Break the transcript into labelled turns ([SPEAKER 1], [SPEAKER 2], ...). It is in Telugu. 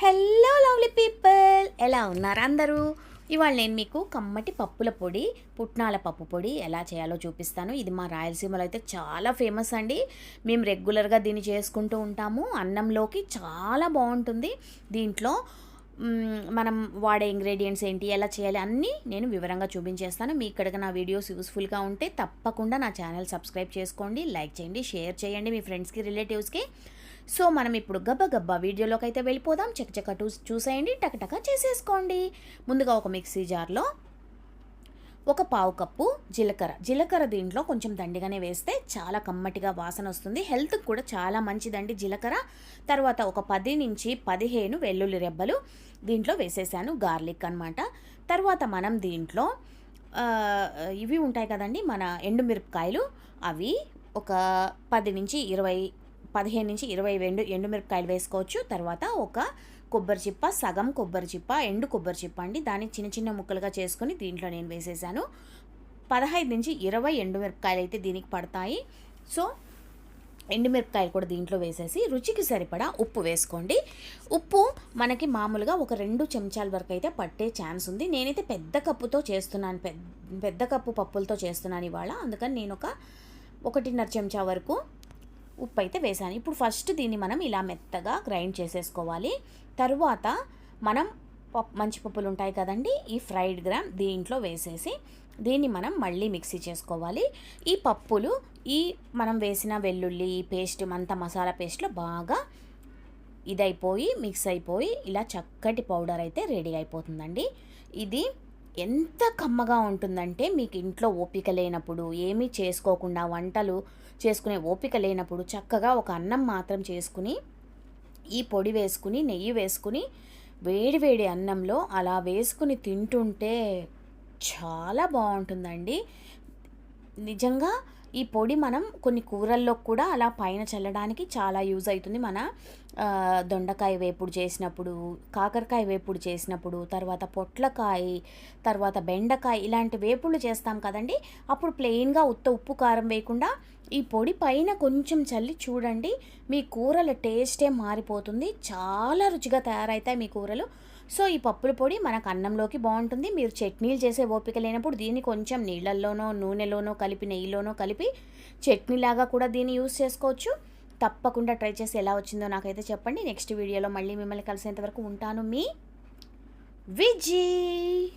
[SPEAKER 1] హలో లవ్లీ పీపుల్ ఎలా ఉన్నారు అందరూ? ఇవాళ నేను మీకు కమ్మటి పప్పుల పొడి పుట్నాల పప్పు పొడి ఎలా చేయాలో చూపిస్తాను. ఇది మా రాయలసీమలో అయితే చాలా ఫేమస్ అండి. మేము రెగ్యులర్గా దీన్ని చేసుకుంటూ ఉంటాము. అన్నంలోకి చాలా బాగుంటుంది. దీంట్లో మనం వాడే ఇంగ్రీడియంట్స్ ఏంటి ఎలా చేయాలి అన్నీ నేను వివరంగా చూపించేస్తాను. మీ ఇక్కడికి నా వీడియోస్ యూస్ఫుల్గా ఉంటే తప్పకుండా నా ఛానల్ సబ్స్క్రైబ్ చేసుకోండి లైక్ చేయండి షేర్ చేయండి మీ ఫ్రెండ్స్కి రిలేటివ్స్కి సో మనం ఇప్పుడు గబ్బ గబ్బా వీడియోలోకి అయితే వెళ్ళిపోదాం చకచక టూ చూసేయండి. టకటక చేసేసుకోండి. ముందుగా ఒక మిక్సీ జార్లో ఒక పావు కప్పు జీలకర్ర. జీలకర్ర దీంట్లో కొంచెం దండిగానే వేస్తే చాలా కమ్మటిగా వాసన వస్తుంది. హెల్త్కి కూడా చాలా మంచిదండి జీలకర్ర. తర్వాత ఒక పది నుంచి పదిహేను వెల్లుల్లి రెబ్బలు దీంట్లో వేసేసాను. గార్లిక్ అనమాట తర్వాత మనం దీంట్లో ఇవి ఉంటాయి కదండి మన ఎండుమిరపకాయలు. అవి ఒక పది నుంచి ఇరవై పదిహేను నుంచి ఇరవై ఎండు ఎండుమిరపకాయలు వేసుకోవచ్చు. తర్వాత ఒక కొబ్బరి చిప్ప సగం కొబ్బరి చిప్ప ఎండు కొబ్బరి చిప్ప అండి. దాన్ని చిన్న చిన్న ముక్కలుగా చేసుకొని దీంట్లో నేను వేసేసాను. పదహైదు నుంచి ఇరవై ఎండుమిరపకాయలు అయితే దీనికి పడతాయి. సో ఎండుమిరపకాయలు కూడా దీంట్లో వేసేసి రుచికి సరిపడా ఉప్పు వేసుకోండి. ఉప్పు మనకి మామూలుగా ఒక రెండు చెంచాల వరకు అయితే పట్టే ఛాన్స్ ఉంది. నేనైతే పెద్ద కప్పుతో చేస్తున్నాను. పెద్ద పెద్ద కప్పు పప్పులతో చేస్తున్నాను ఇవాళ. అందుకని నేను ఒక ఒకటిన్నర చెంచా వరకు ఉప్పు అయితే వేసాను. ఇప్పుడు ఫస్ట్ దీన్ని మనం ఇలా మెత్తగా గ్రైండ్ చేసేసుకోవాలి. తరువాత మనం పప్పు మంచి పప్పులు ఉంటాయి కదండి ఈ ఫ్రైడ్ గ్రామ్ దీంట్లో వేసేసి దీన్ని మనం మళ్ళీ మిక్సీ చేసుకోవాలి. ఈ పప్పులు ఈ మనం వేసిన వెల్లుల్లి పేస్ట్ అంత మసాలా పేస్ట్లో బాగా ఇదైపోయి మిక్స్ అయిపోయి ఇలా చక్కటి పౌడర్ అయితే రెడీ అయిపోతుందండి. ఇది ఎంత కమ్మగా ఉంటుందంటే మీకు ఇంట్లో ఓపిక లేనప్పుడు ఏమీ చేసుకోకుండా వంటలు చేసుకునే ఓపిక లేనప్పుడు చక్కగా ఒక అన్నం మాత్రం చేసుకుని ఈ పొడి వేసుకుని నెయ్యి వేసుకుని వేడి వేడి అన్నంలో అలా వేసుకుని తింటుంటే చాలా బాగుంటుందండి. నిజంగా ఈ పొడి మనం కొన్ని కూరల్లో కూడా అలా పైన చల్లడానికి చాలా యూజ్ అవుతుంది. మన దొండకాయ వేపుడు చేసినప్పుడు కాకరకాయ వేపుడు చేసినప్పుడు తర్వాత పొట్లకాయ తర్వాత బెండకాయ ఇలాంటి వేపుళ్ళు చేస్తాం కదండి. అప్పుడు ప్లెయిన్గా ఉత్త ఉప్పు కారం వేయకుండా ఈ పొడి పైన కొంచెం చల్లి చూడండి. మీ కూరల టేస్టే మారిపోతుంది. చాలా రుచిగా తయారవుతాయి మీ కూరలు. సో ఈ పప్పుల పొడి మనకు అన్నంలోకి బాగుంటుంది. మీరు చట్నీలు చేసే ఓపిక లేనప్పుడు దీన్ని కొంచెం నీళ్ళల్లోనో నూనెలోనో కలిపి నెయ్యిలోనో కలిపి చట్నీలాగా కూడా దీన్ని యూస్ చేసుకోవచ్చు. తప్పకుండా ట్రై చేసి ఎలా వచ్చిందో నాకైతే చెప్పండి. నెక్స్ట్ వీడియోలో మళ్ళీ మిమ్మల్ని కలిసేంత వరకు ఉంటాను మీ విజీ.